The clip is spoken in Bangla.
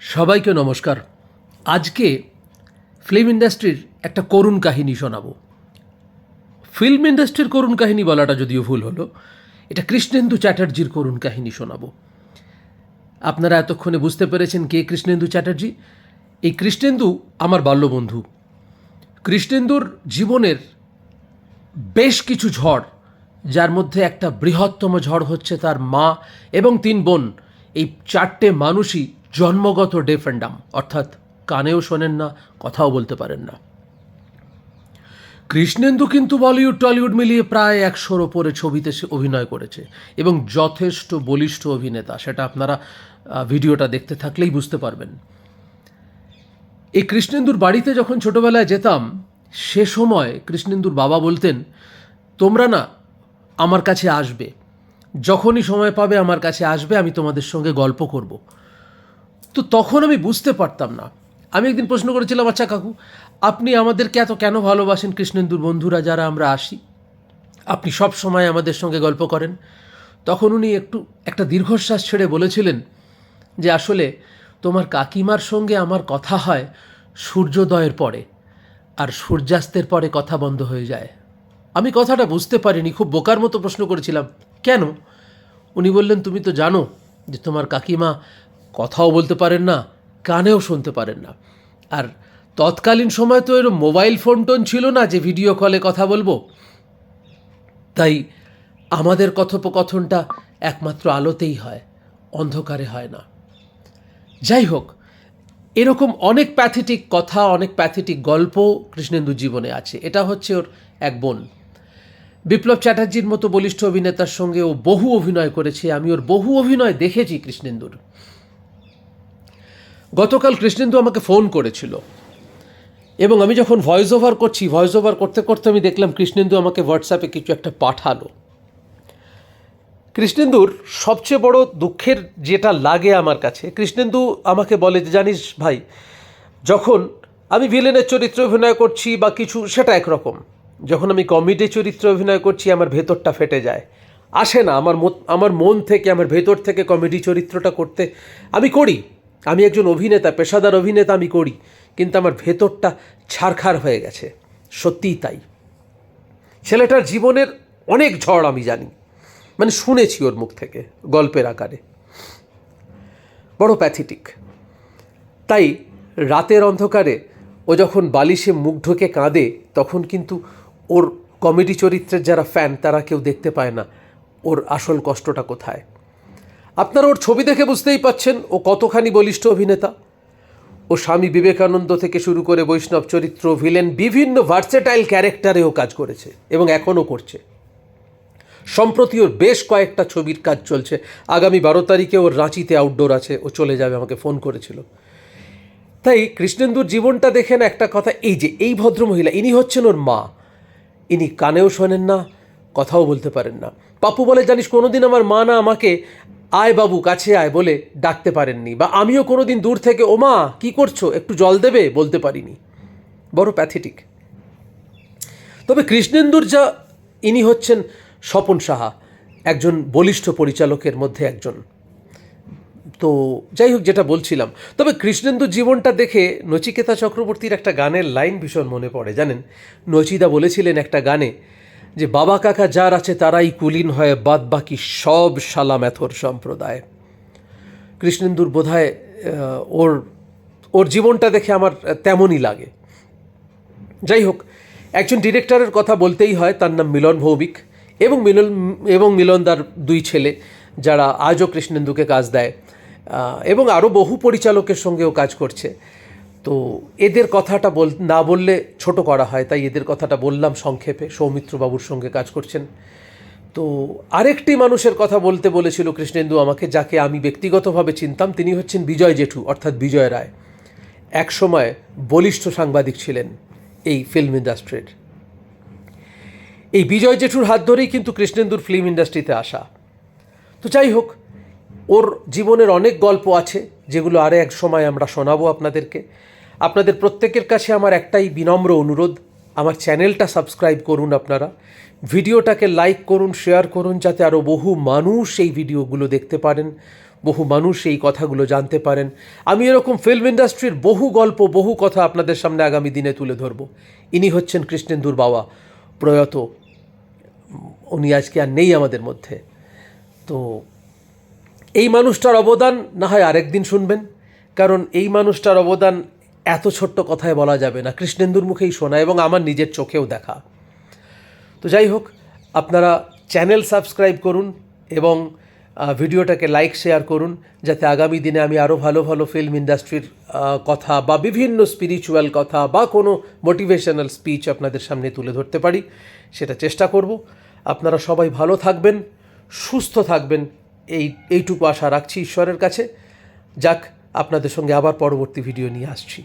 সবাইকে নমস্কার। আজকে ফিল্ম ইন্ডাস্ট্রির একটা করুণ কাহিনী শোনাবো। ফিল্ম ইন্ডাস্ট্রির করুণ কাহিনী বলাটা যদিও ভুল হলো, এটা কৃষ্ণেন্দু চ্যাটার্জির করুণ কাহিনী শোনাবো। আপনারা এতক্ষণে বুঝতে পেরেছেন কে কৃষ্ণেন্দু চ্যাটার্জি? এই কৃষ্ণেন্দু আমার বাল্যবন্ধু। কৃষ্ণেন্দুর জীবনের বেশ কিছু ঝড়, যার মধ্যে একটা বৃহত্তম ঝড় হচ্ছে তার মা এবং তিন বোন। এই চারটে মানুষই জন্মগত ডেফ অ্যান্ড ডাম অর্থাৎ কানেও শোনেন না, কথাও বলতে পারেন না। কৃষ্ণেন্দু কিন্তু বলিউড, টলিউড মিলিয়ে প্রায় একশোর ওপরে ছবিতে সে অভিনয় করেছে এবং যথেষ্ট বলিষ্ঠ অভিনেতা, সেটা আপনারা ভিডিওটা দেখতে থাকলেই বুঝতে পারবেন। এই কৃষ্ণেন্দুর বাড়িতে যখন ছোটবেলায় যেতাম, সে সময় কৃষ্ণেন্দুর বাবা বলতেন, তোমরা না আমার কাছে আসবে। যখনই সময় পাবে আমার কাছে আসবে, আমি তোমাদের সঙ্গে গল্প করব। তো তখন আমি বুঝতে পারতাম না। আমি একদিন প্রশ্ন করেছিলাম আচ্ছা কাকু, আপনি আমাদেরকে এত কেন ভালোবাসেন কৃষ্ণেন্দুর বন্ধুরা যারা আমরা আসি? আপনি সব সময় আমাদের সঙ্গে গল্প করেন। তখন উনি একটু, একটা দীর্ঘশ্বাস ছেড়ে বলেছিলেন যে, আসলে তোমার কাকিমার সঙ্গে আমার কথা হয় সূর্যোদয়ের পরে, আর সূর্যাস্তের পরে কথা বন্ধ হয়ে যায়। আমি কথাটা বুঝতে পারিনি, খুব বোকার মতো প্রশ্ন করেছিলাম। কেন? উনি বললেন, তুমি তো জানো যে তোমার কাকিমা কথাও বলতে পারেন না, কানেও শুনতে পারেন না। আর তৎকালীন সময় তো এরকম মোবাইল ফোন টোন ছিল না যে ভিডিও কলে কথা বলব। তাই আমাদের কথোপকথনটা একমাত্র আলোতেই হয়, অন্ধকারে হয় না। যাই হোক, এরকম অনেক প্যাথেটিক কথা, অনেক প্যাথেটিক গল্প কৃষ্ণেন্দুর জীবনে আছে। এটা হচ্ছে ওর এক বোন। বিপ্লব চ্যাটার্জির মতো বলিষ্ঠ অভিনেতার সঙ্গে ও বহু অভিনয় করেছে। আমি ওর বহু অভিনয় দেখেছি কৃষ্ণেন্দুর। গতকাল কৃষ্ণেন্দু আমাকে ফোন করেছিল। এবং আমি যখন ভয়েস ওভার করছি ভয়েস ওভার করতে করতে আমি দেখলাম কৃষ্ণেন্দু আমাকে হোয়াটসঅ্যাপে কিছু একটা পাঠালো। কৃষ্ণেন্দুর সবচেয়ে বড় দুঃখের যেটা লাগে আমার কাছে, কৃষ্ণেন্দু আমাকে বলে যে, জানিস ভাই, যখন আমি ভিলেনের চরিত্রে অভিনয় করছি বা কিছু, সেটা একরকম। যখন আমি কমেডি চরিত্রে অভিনয় করছি, আমার ভেতরটা ফেটে যায়। আসে না, আমার আমার মন থেকে, আমার ভেতর থেকে কমেডি চরিত্রটা করতে আমি করি। আমি একজন অভিনেতা, পেশাদার অভিনেতা আমি করি, কিন্তু আমার ভেতরটা ছারখার হয়ে গেছে। সত্যিই তাই। ছেলেটার জীবনের অনেক ঝড় আমি জানি। মানে শুনেছি ওর মুখ থেকে, গল্পের আকারে। বড় প্যাথেটিক। তাই রাতের অন্ধকারে ও যখন বালিশে মুখ ঢোকে কাঁদে, তখন কিন্তু ওর কমেডি চরিত্রের যারা ফ্যান, তারা কেউ দেখতে পায় না। ওর আসল কষ্টটা কোথায়? আপনারা ওর ছবি দেখে বুঝতেই পাচ্ছেন ও কতখানি বলিষ্ঠ অভিনেতা। ও স্বামী বিবেকানন্দ থেকে শুরু করে বৈষ্ণব চরিত্র, ভিলেন, বিভিন্ন ভার্সেটাইল ক্যারেক্টারেও কাজ করেছে এবং এখনও করছে। সম্প্রতি ওর বেশ কয়েকটা ছবির কাজ চলছে। আগামী বারো তারিখে ওর রাঁচিতে আউটডোর আছে, ও চলে যাবে, আমাকে ফোন করেছিল। তাই কৃষ্ণেন্দুর জীবনটা দেখেন একটা কথা, এই যে এই ভদ্রমহিলা, ইনি হচ্ছেন ওর মা। ইনি কানেও শোনেন না, কথাও বলতে পারেন না। পাপু বলে, জানিস, কোনোদিন আমার মা না আমাকে আয় বাবু, কাছে আয় বলে ডাকতে পারেননি। বা আমিও কোনোদিন দূর থেকে ও মা কী করছ? একটু জল দেবে? বলতে পারিনি। বড় প্যাথেটিক তবে কৃষ্ণেন্দুর যা, ইনি হচ্ছেন স্বপন সাহা, একজন বলিষ্ঠ পরিচালকের মধ্যে একজন। তো যাই হোক, যেটা বলছিলাম। তবে কৃষ্ণেন্দুর জীবনটা দেখে নচিকেতা চক্রবর্তীর একটা গানের লাইন ভীষণ মনে পড়ে, জানেন? নচিদা বলেছিলেন একটা গানে যে বাবা কাকা যার আছে তারাই কুলীন হয় বাদ বাকি সব শালা ম্যাথর সম্প্রদায়। কৃষ্ণেন্দুর বোধহয় ওর ওর জীবনটা দেখে আমার তেমনই লাগে। যাই হোক, একজন ডিরেক্টরের কথা বলতেই হয়, তার নাম মিলন ভৌমিক এবং মিলন, এবং মিলনদার দুই ছেলে, যারা আজও কৃষ্ণেন্দুকে কাজ দেয় এবং আরও বহু পরিচালকের সঙ্গেও কাজ করছে। তো এদের কথাটা বল, না বললে ছোট করা হয়। তাই এদের কথাটা বললাম সংক্ষেপে। সৌমিত্রবাবুর সঙ্গে কাজ করছেন। তো আরেকটি মানুষের কথা বলতে বলেছিল কৃষ্ণেন্দু আমাকে, যাকে আমি ব্যক্তিগতভাবে চিনতাম, তিনি হচ্ছেন বিজয় জেঠু, অর্থাৎ বিজয় রায়। একসময় বলিষ্ঠ সাংবাদিক ছিলেন এই ফিল্ম ইন্ডাস্ট্রির। এই বিজয় জেঠুর হাত ধরেই কিন্তু কৃষ্ণেন্দুর ফিল্ম ইন্ডাস্ট্রিতে আসা। তো যাই হোক, ওর জীবনের অনেক গল্প আছে, যেগুলো আরে এক সময় আমরা শোনাবো আপনাদেরকে। আপনাদের প্রত্যেকের কাছে আমার একটাই বিনম্র অনুরোধ, আমার চ্যানেলটা সাবস্ক্রাইব করুন আপনারা, ভিডিওটাকে লাইক করুন, শেয়ার করুন, যাতে আরও বহু মানুষ এই ভিডিওগুলো দেখতে পারেন, বহু মানুষ এই কথাগুলো জানতে পারেন। আমি এরকম ফিল্ম ইন্ডাস্ট্রির বহু গল্প, বহু কথা আপনাদের সামনে আগামী দিনে তুলে ধরব। ইনি হচ্ছেন কৃষ্ণেন্দুর বাবা, প্রয়াত। উনি আজকে আর নেই আমাদের মধ্যে। তো এই মানুষটার অবদান না হয় আরেকদিন শুনবেন, কারণ এই মানুষটার অবদান এত ছোট্ট কথায় বলা যাবে না। কৃষ্ণেন্দুর মুখেই শোনা এবং আমার নিজের চোখেও দেখা। তো যাই হোক, আপনারা চ্যানেল সাবস্ক্রাইব করুন এবং ভিডিওটাকে লাইক, শেয়ার করুন যাতে আগামী দিনে আমি আরও ভালো ভালো ফিল্ম ইন্ডাস্ট্রির কথা বা বিভিন্ন স্পিরিচুয়াল কথা বা কোনো মোটিভেশনাল স্পিচ আপনাদের সামনে তুলে ধরতে পারি, সেটা চেষ্টা করব। আপনারা সবাই ভালো থাকবেন, সুস্থ থাকবেন, এই, এইটুকু আশা রাখছি ঈশ্বরের কাছে। যাক, আপনাদের সঙ্গে আবার পরবর্তী ভিডিও নিয়ে আসছি।